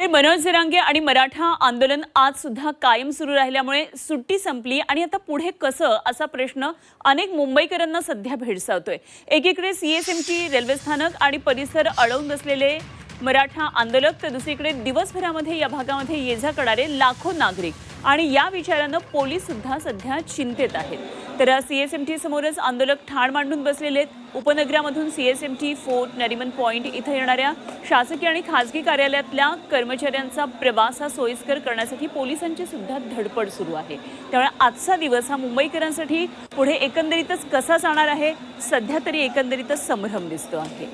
हे मनोज जरांगे आणि मराठा आंदोलन आज सुद्धा कायम सुरू राहिल्यामुळे सुट्टी संपली आणि आता पुढे कसं असा प्रश्न अनेक मुंबईकरांना सध्या भेडसावतोय. एकीकडे सीएसएमटी रेल्वे स्थानक आणि परिसर अडवून बसलेले मराठा आंदोलक तर दुसरीकडे दिवसभरामध्ये या भागामध्ये ये जा करणारे लाखो नागरिक. आणि या विचारानं पोलीस सुद्धा सध्या चिंतेत आहेत. तर सीएसएमटी समोरच आंदोलक ठाण मांडून बसलेले आहेत. उपनगरामधून सीएसएमटी फोर्ट नरिमन पॉईंट इथं येणाऱ्या शासकीय आणि खासगी कार्यालयातल्या कर्मचाऱ्यांचा प्रवास हा सोयीस्कर करण्यासाठी पोलिसांची सुद्धा धडपड सुरू आहे. त्यामुळे आजचा दिवस हा मुंबईकरांसाठी पुढे एकंदरीतच कसा जाणार आहे? सध्या तरी एकंदरीतच संभ्रम दिसतो आहे.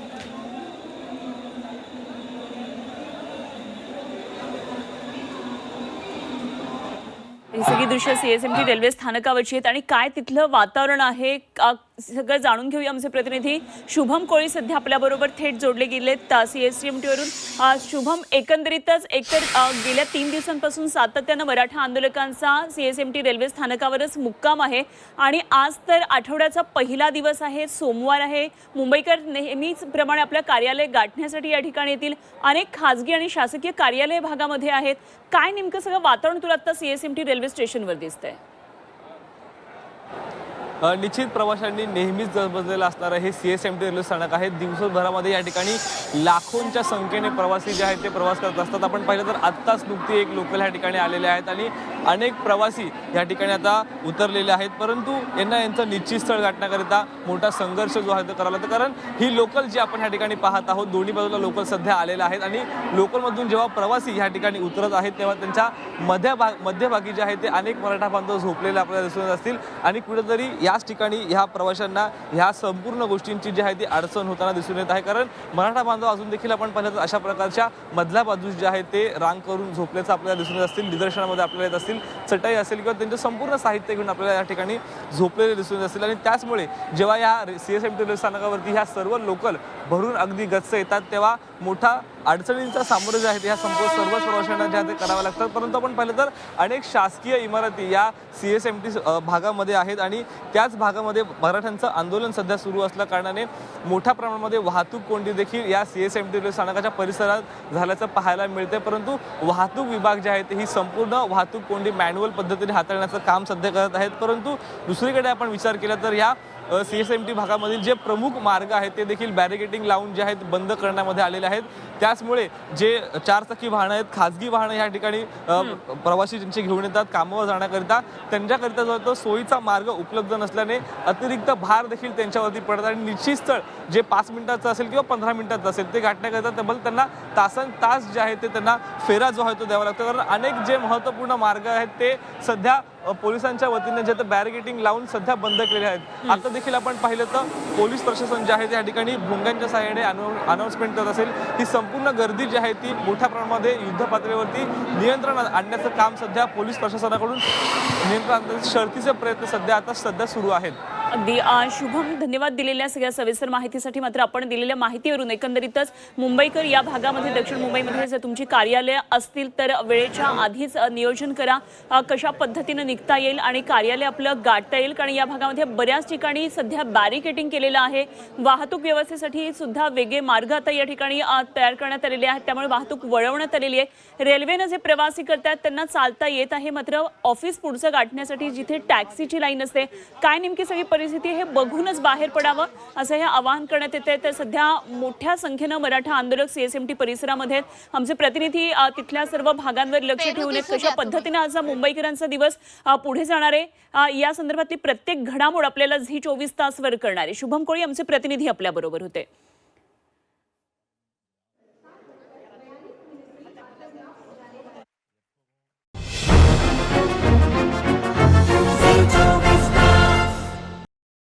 ही सगळी दृश्य सीएसएमटी रेल्वे स्थानकावरची आहेत. आणि काय तिथलं वातावरण आहे? का- सगळं जाणून घेऊया आमचे प्रतिनिधी. शुभम कोळी सध्या आपल्याबरोबर थेट जोडले गेलेत टीवरून शुभम एकंदरीतच एकतर गेल्या तीन दिवसांपासून सातत्यानं Maratha आंदोलकांचा C S M T railway स्थानकावरच मुक्काम आहे. आणि आज तर आठवड्याचा पहिला दिवस आहे सोमवार आहे. मुंबईकर नेहमीच प्रमाणे कार्यालय गाठण्यासाठी या ठिकाणी येतील. अनेक खाजगी आणि शासकीय कार्यालय भागामध्ये आहेत. काय नेमकं सगळं वातावरण तुला आता टी रेल्वे स्टेशनवर दिसतंय? निश्चित प्रवाशांनी नेहमीच गजबजलेलं असणारं हे C S M T railway स्थानक आहे. दिवसभरामध्ये या ठिकाणी लाखोंच्या संख्येने प्रवासी जे आहेत ते प्रवास करत असतात. आपण पाहिलं तर आत्ताच नुकती एक लोकल ह्या ठिकाणी आलेले आहेत आणि अनेक प्रवासी या ठिकाणी आता उतरलेले आहेत. परंतु यांना यांचं निश्चित स्थळ गाठण्याकरिता मोठा संघर्ष जो आहे तो करावा लागतो. कारण ही लोकल जी आपण ह्या ठिकाणी पाहत आहोत दोन्ही बाजूला लोकल सध्या आलेल्या आहेत. आणि लोकलमधून जेव्हा प्रवासी ह्या ठिकाणी उतरत आहेत तेव्हा त्यांच्या मध्या भाग मध्यभागी जे आहे ते अनेक मराठा बांधव झोपलेले आपल्याला दिसून येत असतील. आणि कुठेतरी याच ठिकाणी ह्या प्रवाशांना ह्या संपूर्ण गोष्टींची जी आहे ती अडचण होताना दिसून येत आहे. कारण मराठा बांधव अजून देखील आपण पाहिलं तर अशा प्रकारच्या मधल्या बाजूस जे आहे ते रांग करून झोपल्याचं आपल्याला दिसून येत असतील. निदर्शनामध्ये आपल्याला येत असतील. चटाई असेल किंवा त्यांचं संपूर्ण साहित्य घेऊन आपल्याला या ठिकाणी झोपलेले दिसून असतील आणि त्याचमुळे जेव्हा या C S M T railway स्थानकावरती ह्या सर्व लोकल भरून अगदी गच्च येतात तेव्हा मोठा अडचणींचा सामोरं जे आहे ह्या संपूर्ण सर्व प्रवाशांना जे आहे ते करावं लागतात परंतु आपण पाहिलं तर अनेक शासकीय इमारती या सी एस एम टी भागामध्ये आहेत आणि त्याच भागामध्ये मराठ्यांचं आंदोलन सध्या सुरू असल्या कारणाने मोठ्या प्रमाणामध्ये वाहतूक कोंडी देखील या C S M T railway स्थानकाच्या परिसरात झाल्याचं पाहायला मिळते परंतु वाहतूक विभाग जे आहे ही संपूर्ण वाहतूक कोंडी मॅन्युअल पद्धतीने हाताळण्याचं काम सध्या करत आहेत. परंतु दुसरीकडे आपण विचार केला तर या सी एस एम टी भागामधील जे प्रमुख मार्ग आहेत ते देखील बॅरिकेटिंग लावून जे आहेत बंद करण्यामध्ये आलेले आहेत. त्याचमुळे जे चारचाकी वाहनं आहेत खाजगी वाहनं या ठिकाणी प्रवासी ज्यांचे घेऊन येतात कामावर जाण्याकरिता त्यांच्याकरिता जो तो सोयीचा मार्ग उपलब्ध नसल्याने अतिरिक्त भार देखील त्यांच्यावरती पडतात आणि निश्चित स्थळ जे पाच मिनिटाचं असेल किंवा पंधरा मिनिटाचं असेल ते गाठण्याकरिता तब्बल त्यांना तासन तास जे आहे ते त्यांना फेरा जो आहे तो द्यावा लागतो. कारण अनेक जे महत्त्वपूर्ण मार्ग आहेत ते सध्या पोलिसांच्या वतीने जे बॅरिकेटिंग लावून सध्या बंद केले आहेत. आता देखील आपण पाहिलं तर पोलीस प्रशासन जे आहे त्या ठिकाणी भोंग्यांच्या सहाय्याने अनाऊन्समेंट करत असेल. ही संपूर्ण गर्दी जी आहे ती मोठ्या प्रमाणामध्ये युद्ध पातळीवरती नियंत्रण आणण्याचं काम सध्या पोलीस प्रशासनाकडून नियंत्रण शर्तीचे प्रयत्न सध्या आता सध्या सुरू आहेत. अगदी शुभम धन्यवाद दिलेल्या सगळ्या सविस्तर माहितीसाठी मात्र आपण दिलेल्या माहितीवरून एकंदरीतच मुंबईकर या भागामध्ये दक्षिण मुंबईमध्ये जर तुमची कार्यालय असतील तर वेळेच्या आधीच नियोजन करा. कशा पद्धतीनं निघता येईल आणि कार्यालय आपलं गाठता येईल? कारण या भागामध्ये बऱ्याच ठिकाणी सध्या बॅरिकेटिंग केलेलं आहे. वाहतूक व्यवस्थेसाठी सुद्धा वेगळे मार्ग आता या ठिकाणी तयार करण्यात आलेले आहेत. त्यामुळे वाहतूक वळवण्यात आलेली आहे. रेल्वेनं जे प्रवासी करतात त्यांना चालता येत आहे. मात्र ऑफिस पुढचं गाठण्यासाठी जिथे टॅक्सीची लाईन असते काय नेमकी सगळी परिस्थिती हे बघूनच बाहेर पडावं असं हे आवाहन करण्यात येते तर सध्या मोठ्या संख्येनं मराठा आंदोलक सीएसएमटी परिसरामध्ये. आमचे प्रतिनिधी तिथल्या सर्व भागांवर लक्ष ठेवून आहेत. कशा पद्धतीने आज मुंबईकरांचा दिवस पुढे जाणार आहे? या संदर्भातली प्रत्येक घडामोड आपल्याला झी चोवीस तासवर करणार आहे. शुभम कोळी आमचे प्रतिनिधी आपल्या बरोबर होते.